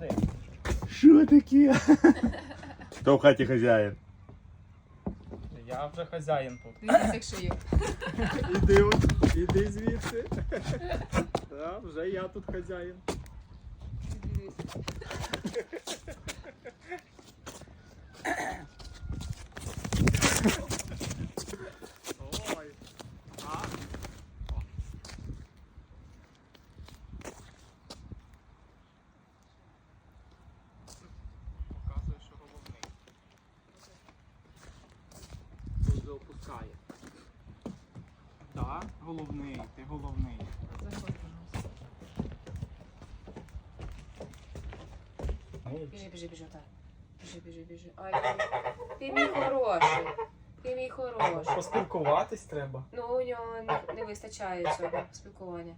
Ходи. Що таке? Хто в хаті хазяїн? Я вже хазяїн тут. Дивіться, як шию. Іди, от, іди звідси. Да, вже я тут хазяїн. Дивіться. Ой. А? Показує, що головний. Дуже опускає. Так, головний, ти головний. Біжи, біжи, біжи, так. Біжи, біжи, біжи. Ай, ти мій хороший. Ти мій хороший. Поспілкуватись треба. Ну, у нього не, не вистачає цього спілкування.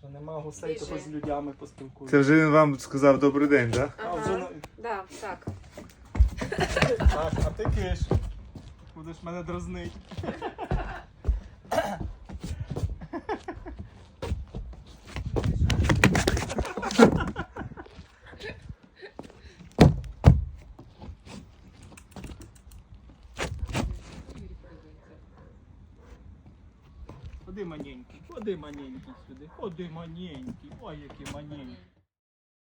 Що нема гусей, то Біжи. з людьми поспілкуюся. Це вже він вам сказав добрий день, так? А вже на- Да, так. Так, а ти киш. Будеш мене дразнить. Ходи маненький, ходи маненький сюди, ходи маненький, ой який маненький.